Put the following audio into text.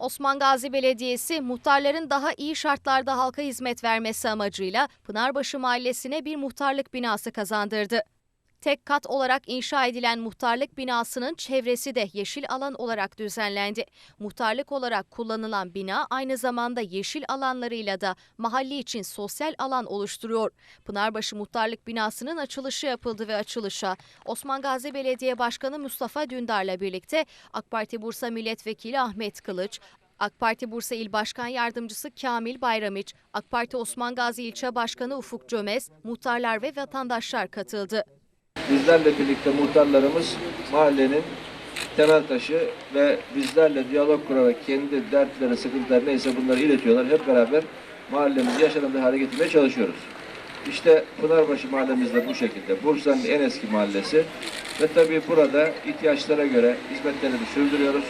Osman Gazi Belediyesi muhtarların daha iyi şartlarda halka hizmet vermesi amacıyla Pınarbaşı Mahallesi'ne bir muhtarlık binası kazandırdı. Tek kat olarak inşa edilen muhtarlık binasının çevresi de yeşil alan olarak düzenlendi. Muhtarlık olarak kullanılan bina aynı zamanda yeşil alanlarıyla da mahalle için sosyal alan oluşturuyor. Pınarbaşı Muhtarlık binasının açılışı yapıldı ve açılışa Osman Gazi Belediye Başkanı Mustafa Dündar'la birlikte AK Parti Bursa Milletvekili Ahmet Kılıç, AK Parti Bursa İl Başkan Yardımcısı Kamil Bayramiç, AK Parti Osman Gazi İlçe Başkanı Ufuk Cömez, muhtarlar ve vatandaşlar katıldı. Bizlerle birlikte muhtarlarımız mahallenin temel taşı ve bizlerle diyalog kurarak kendi dertleri, sıkıntıları neyse bunları iletiyorlar. Hep beraber mahallemizi yaşanabilir hale getirmeye çalışıyoruz. İşte Pınarbaşı mahallemiz de bu şekilde. Bursa'nın en eski mahallesi ve tabii burada ihtiyaçlara göre hizmetlerini sürdürüyoruz.